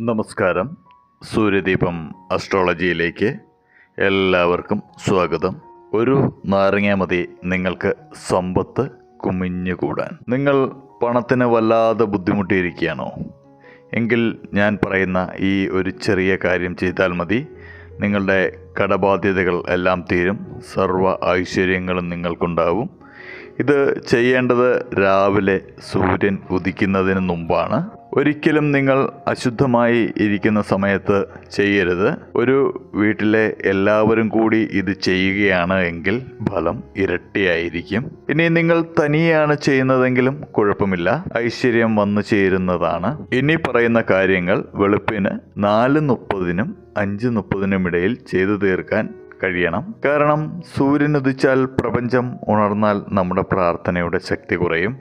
നമസ്കാരം. സൂര്യദീപം അസ്ട്രോളജിയിലേക്ക് എല്ലാവർക്കും സ്വാഗതം. ഒരു നാരങ്ങ മതി നിങ്ങൾക്ക് സമ്പത്ത് കുമിഞ്ഞുകൂടാൻ. നിങ്ങൾ പണത്തിന് വല്ലാതെ ബുദ്ധിമുട്ടിയിരിക്കുകയാണോ? എങ്കിൽ ഞാൻ പറയുന്ന ഈ ഒരു ചെറിയ കാര്യം ചെയ്താൽ മതി. നിങ്ങളുടെ കടബാധ്യതകൾ എല്ലാം തീരും. സർവ ഐശ്വര്യങ്ങളും നിങ്ങൾക്കുണ്ടാവും. ഇത് ചെയ്യേണ്ടത് രാവിലെ സൂര്യൻ ഉദിക്കുന്നതിന് മുമ്പാണ്. ഒരിക്കലും നിങ്ങൾ അശുദ്ധമായി ഇരിക്കുന്ന സമയത്ത് ചെയ്യരുത്. ഒരു വീട്ടിലെ എല്ലാവരും കൂടി ഇത് ചെയ്യുകയാണ് എങ്കിൽ ഫലം ഇരട്ടിയായിരിക്കും. ഇനി നിങ്ങൾ തനിയാണ് ചെയ്യുന്നതെങ്കിലും കുഴപ്പമില്ല. ഐശ്വര്യം വന്നു ചേരുന്നതാണ്. ഇനി പറയുന്ന കാര്യങ്ങൾ വെളുപ്പിന് നാല് മുപ്പതിനും അഞ്ച് മുപ്പതിനും ഇടയിൽ ചെയ്തു തീർക്കാൻ കഴിയണം. കാരണം സൂര്യനുദിച്ചാൽ പ്രപഞ്ചം ഉണർന്നാൽ നമ്മുടെ പ്രാർത്ഥനയുടെ ശക്തി കുറയും.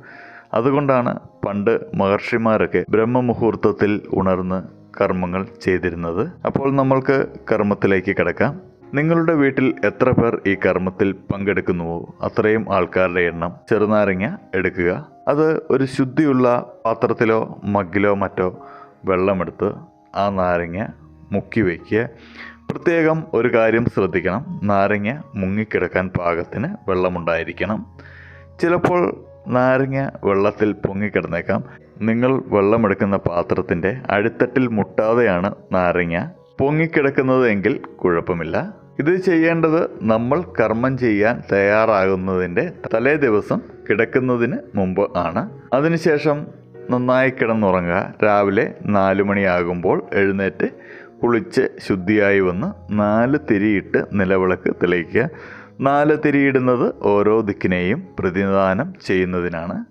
അതുകൊണ്ടാണ് പണ്ട് മഹർഷിമാരൊക്കെ ബ്രഹ്മമുഹൂർത്തത്തിൽ ഉണർന്ന് കർമ്മങ്ങൾ ചെയ്തിരുന്നത്. അപ്പോൾ നമ്മൾക്ക് കർമ്മത്തിലേക്ക് കിടക്കാം. നിങ്ങളുടെ വീട്ടിൽ എത്ര പേർ ഈ കർമ്മത്തിൽ പങ്കെടുക്കുന്നുവോ? അത്രയും ആൾക്കാരുടെ എണ്ണം ചെറുനാരങ്ങ എടുക്കുക. അത് ഒരു ശുദ്ധിയുള്ള പാത്രത്തിലോ മഗ്ഗിലോ മറ്റോ വെള്ളമെടുത്ത് ആ നാരങ്ങ മുക്കി വയ്ക്കുക. പ്രത്യേകം ഒരു കാര്യം ശ്രദ്ധിക്കണം. നാരങ്ങ മുങ്ങിക്കിടക്കാൻ പാകത്തിന് വെള്ളമുണ്ടായിരിക്കണം. ചിലപ്പോൾ നാരങ്ങ വെള്ളത്തിൽ പൊങ്ങിക്കിടന്നേക്കാം. നിങ്ങൾ വെള്ളമെടുക്കുന്ന പാത്രത്തിന്റെ അടിത്തട്ടിൽ മുട്ടാതെയാണ് നാരങ്ങ പൊങ്ങിക്കിടക്കുന്നത് എങ്കിൽ കുഴപ്പമില്ല. ഇത് ചെയ്യേണ്ടത് നമ്മൾ കർമ്മം ചെയ്യാൻ തയ്യാറാകുന്നതിന്റെ തലേ ദിവസം കിടക്കുന്നതിന് മുമ്പ് ആണ്. അതിനുശേഷം നന്നായി കിടന്നുറങ്ങുക. രാവിലെ നാലു മണിയാകുമ്പോൾ എഴുന്നേറ്റ് കുളിച്ച് ശുദ്ധിയായി വന്ന് നാല് തിരിയിട്ട് നിലവിളക്ക് തെളിയിക്കുക. നാല് തിരിയിടുന്നത് ഓരോ ദിക്കിനെയും പ്രതിനിധാനം ചെയ്യുന്നതിനാണ്.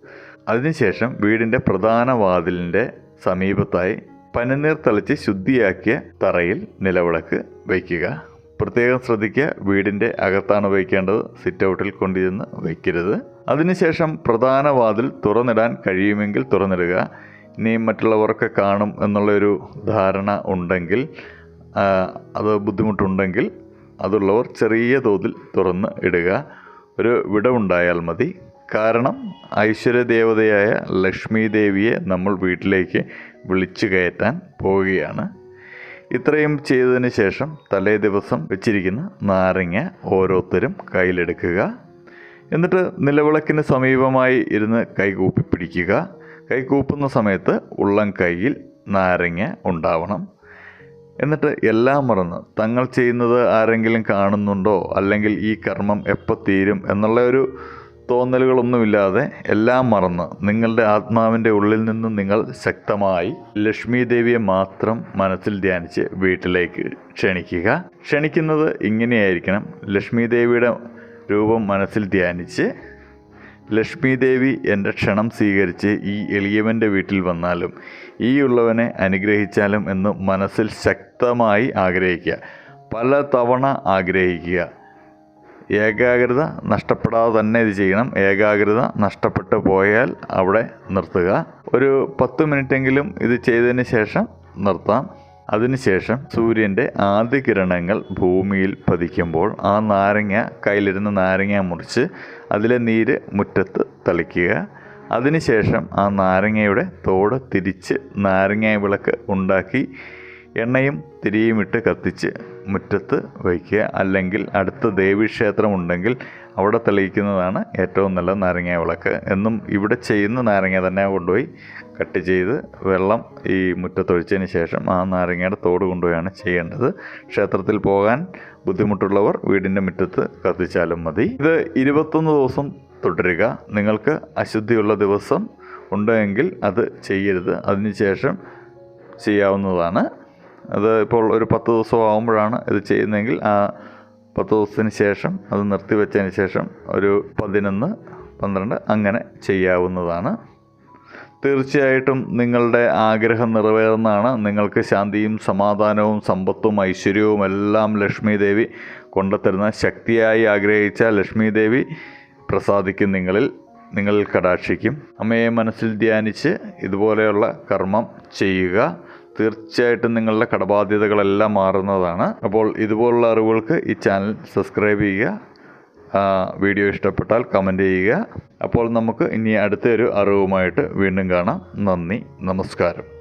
അതിനുശേഷം വീടിന്റെ പ്രധാന വാതിലിന്റെ സമീപത്തായി പനിനീർ തളിച്ച് ശുദ്ധിയാക്കിയ തറയിൽ നിലവിളക്ക് വയ്ക്കുക. പ്രത്യേകം ശ്രദ്ധിക്കുക വീടിന്റെ അകത്താണ് വയ്ക്കേണ്ടത് സിറ്റ് ഔട്ടിൽ കൊണ്ടുചെന്ന് വയ്ക്കരുത്. അതിനുശേഷം പ്രധാന വാതിൽ തുറന്നിടാൻ കഴിയുമെങ്കിൽ തുറന്നിടുക. ഇനി മറ്റുള്ളവർക്ക് കാണും എന്നുള്ളൊരു ധാരണ ഉണ്ടെങ്കിൽ അത് ബുദ്ധിമുട്ടുണ്ടെങ്കിൽ അതുള്ളവർ ചെറിയ തോതിൽ തുറന്ന് ഇടുക. ഒരു വിടവുണ്ടായാൽ മതി. കാരണം ഐശ്വര്യദേവതയായ ലക്ഷ്മി ദേവിയെ നമ്മൾ വീട്ടിലേക്ക് വിളിച്ചു കയറ്റാൻ പോവുകയാണ്. ഇത്രയും ചെയ്തതിന് ശേഷം തലേ ദിവസം വെച്ചിരിക്കുന്ന നാരങ്ങ ഓരോരുത്തരും കയ്യിലെടുക്കുക. എന്നിട്ട് നിലവിളക്കിന് സമീപമായി ഇരുന്ന് കൈകൂപ്പി പിടിക്കുക. കൈകൂപ്പുന്ന സമയത്ത് ഉള്ളം കൈയിൽ നാരങ്ങ ഉണ്ടാവണം. എന്നിട്ട് എല്ലാം മറന്ന്. തങ്ങൾ ചെയ്യുന്നത് ആരെങ്കിലും കാണുന്നുണ്ടോ? അല്ലെങ്കിൽ ഈ കർമ്മം എപ്പോൾ തീരും? എന്നുള്ള ഒരു തോന്നലുകളൊന്നുമില്ലാതെ എല്ലാം മറന്ന് നിങ്ങളുടെ ആത്മാവിന്റെ ഉള്ളിൽ നിന്ന് നിങ്ങൾ ശക്തമായി ലക്ഷ്മി ദേവിയെ മാത്രം മനസ്സിൽ ധ്യാനിച്ച് വീട്ടിലേക്ക് ക്ഷണിക്കുക. ക്ഷണിക്കുന്നത് ഇങ്ങനെയായിരിക്കണം. ലക്ഷ്മി ദേവിയുടെ രൂപം മനസ്സിൽ ധ്യാനിച്ച് ലക്ഷ്മി ദേവി എന്റെ ക്ഷണം സ്വീകരിച്ച് ഈ എളിയവന്റെ വീട്ടിൽ വന്നാലും ഈ ഉള്ളവനെ അനുഗ്രഹിച്ചാലും എന്ന് മനസ്സിൽ ശക്തമായി ആഗ്രഹിക്കുക. പല തവണ ആഗ്രഹിക്കുക. ഏകാഗ്രത നഷ്ടപ്പെടാതെ തന്നെ ഇത് ചെയ്യണം. ഏകാഗ്രത നഷ്ടപ്പെട്ടു പോയാൽ അവിടെ നിർത്തുക. ഒരു പത്ത് മിനിറ്റെങ്കിലും ഇത് ചെയ്തതിന് ശേഷം നിർത്താം. അതിനുശേഷം സൂര്യന്റെ ആദ്യ കിരണങ്ങൾ ഭൂമിയിൽ പതിക്കുമ്പോൾ ആ നാരങ്ങ കയ്യിലിരുന്ന് നാരങ്ങ മുറിച്ച് അതിലെ നീര് മുറ്റത്ത് തളിക്കുക. അതിനുശേഷം ആ നാരങ്ങയുടെ തോട് തിരിച്ച് നാരങ്ങ വിളക്ക് ഉണ്ടാക്കി എണ്ണയും തിരിയുമിട്ട് കത്തിച്ച് മുറ്റത്ത് വയ്ക്കുക. അല്ലെങ്കിൽ അടുത്ത ദേവീക്ഷേത്രം ഉണ്ടെങ്കിൽ അവിടെ തെളിയിക്കുന്നതാണ് ഏറ്റവും നല്ല നാരങ്ങ വിളക്ക്. എന്നും ഇവിടെ ചെയ്യുന്ന നാരങ്ങ തന്നെ കൊണ്ടുപോയി കട്ട് ചെയ്ത് വെള്ളം ഈ മുറ്റത്തൊഴിച്ചതിന് ശേഷം ആ നാരങ്ങയുടെ തോട് കൊണ്ടുപോയാണ് ചെയ്യേണ്ടത്. ക്ഷേത്രത്തിൽ പോകാൻ ബുദ്ധിമുട്ടുള്ളവർ വീടിന്റെ മുറ്റത്ത് കത്തിച്ചാലും മതി. ഇത് ഇരുപത്തൊന്ന് ദിവസം തുടരുക. നിങ്ങൾക്ക് അശുദ്ധിയുള്ള ദിവസം ഉണ്ടെങ്കിൽ അത് ചെയ്യരുത്. അതിനുശേഷം ചെയ്യാവുന്നതാണ്. അത് ഇപ്പോൾ ഒരു പത്ത് ദിവസം ആകുമ്പോഴാണ് ഇത് ചെയ്യുന്നതെങ്കിൽ ആ പത്ത് ദിവസത്തിന് ശേഷം അത് നിർത്തിവെച്ചതിന് ശേഷം ഒരു പതിനൊന്ന് പന്ത്രണ്ട് അങ്ങനെ ചെയ്യാവുന്നതാണ്. തീർച്ചയായിട്ടും നിങ്ങളുടെ ആഗ്രഹം നിറവേറുന്നതാണ്. നിങ്ങൾക്ക് ശാന്തിയും സമാധാനവും സമ്പത്തും ഐശ്വര്യവും എല്ലാം ലക്ഷ്മി ദേവി കൊണ്ടുത്തരുന്ന ശക്തിയായി ആഗ്രഹിച്ച ലക്ഷ്മി ദേവി പ്രസാദിക്കും നിങ്ങളിൽ നിങ്ങളിൽ കടാക്ഷിക്കും. അമ്മയെ മനസ്സിൽ ധ്യാനിച്ച് ഇതുപോലെയുള്ള കർമ്മം ചെയ്യുക. തീർച്ചയായിട്ടും നിങ്ങളുടെ കടബാധ്യതകളെല്ലാം മാറുന്നതാണ്. അപ്പോൾ ഇതുപോലുള്ള അറിവുകൾക്ക് ഈ ചാനൽ സബ്സ്ക്രൈബ് ചെയ്യുക വീഡിയോ ഇഷ്ടപ്പെട്ടാൽ കമന്റ് ചെയ്യുക. അപ്പോൾ നമുക്ക് ഇനി അടുത്തൊരു അറിവുമായിട്ട് വീണ്ടും കാണാം. നന്ദി നമസ്കാരം.